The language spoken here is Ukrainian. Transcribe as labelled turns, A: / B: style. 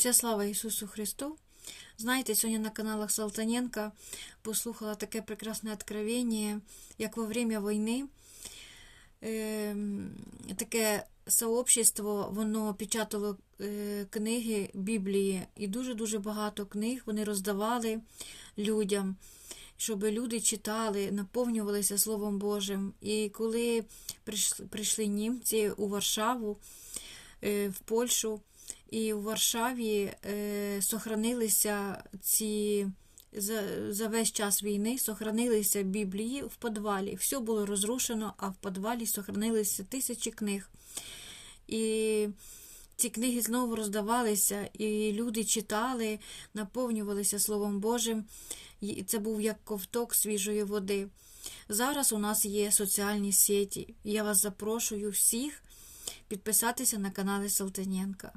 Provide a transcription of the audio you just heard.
A: Вся слава Ісусу Христу. Знаєте, сьогодні на каналах Салтаненка послухала таке прекрасне откровення, як во время війни е, таке сообщество, воно печатало е, книги Біблії, і дуже-дуже багато книг вони роздавали людям, щоб люди читали, наповнювалися Словом Божим. І коли прийшли, прийшли німці у Варшаву, е, в Польщу, і у Варшаві е, сохранилися ці за, за весь час війни сохранилися Біблії в підвалі. Все було розрушено, а в підвалі сохранилися тисячі книг. І ці книги знову роздавалися, і люди читали, наповнювалися Словом Божим. І це був як ковток свіжої води. Зараз у нас є соціальні сеті. Я вас запрошую всіх підписатися на канали Салтаненка.